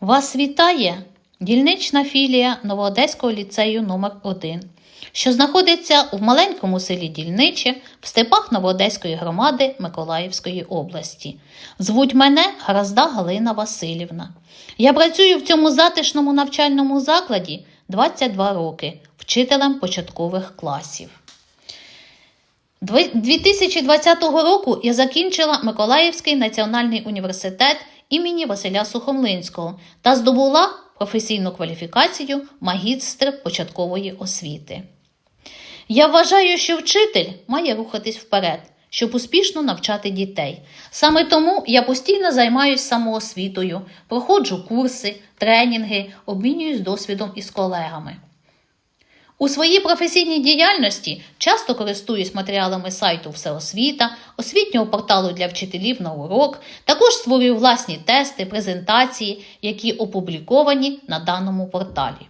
Вас вітає дільнична філія Новоодеського ліцею номер 1 що знаходиться у маленькому селі Дільниче в степах Новоодеської громади Миколаївської області. Звуть мене Гаразда Галина Васильівна. Я працюю в цьому затишному навчальному закладі 22 роки вчителем початкових класів. Дви- 2020 року я закінчила Миколаївський національний університет імені Василя Сухомлинського та здобула професійну кваліфікацію магістр початкової освіти. Я вважаю, що вчитель має рухатись вперед, щоб успішно навчати дітей. Саме тому я постійно займаюся самоосвітою, проходжу курси, тренінги, обмінююсь досвідом із колегами. У своїй професійній діяльності часто користуюсь матеріалами сайту Всеосвіта, освітнього порталу для вчителів на урок, також створюю власні тести, презентації, які опубліковані на даному порталі.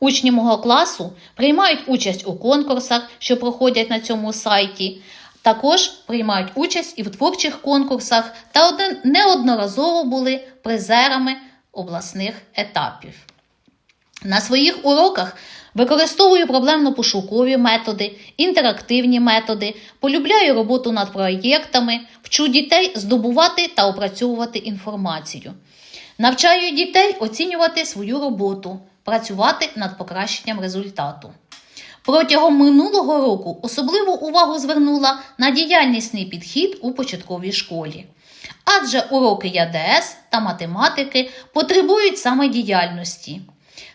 Учні мого класу приймають участь у конкурсах, що проходять на цьому сайті. Також приймають участь і в творчих конкурсах та неодноразово були призерами обласних етапів. На своїх уроках використовую проблемно-пошукові методи, інтерактивні методи, полюбляю роботу над проєктами, вчу дітей здобувати та опрацьовувати інформацію. Навчаю дітей оцінювати свою роботу, працювати над покращенням результату. Протягом минулого року особливу увагу звернула на діяльнісний підхід у початковій школі. Адже уроки ЯДС та математики потребують саме діяльності.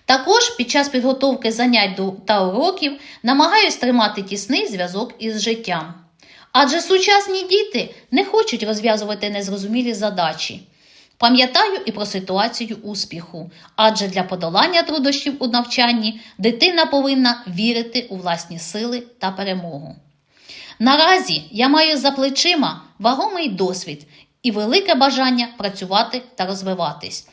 Також під час підготовки занять та уроків намагаюсь тримати тісний зв'язок із життям. Адже сучасні діти не хочуть розв'язувати незрозумілі задачі. Пам'ятаю і про ситуацію успіху, адже для подолання труднощів у навчанні дитина повинна вірити у власні сили та перемогу. Наразі я маю за плечима вагомий досвід і велике бажання працювати та розвиватись.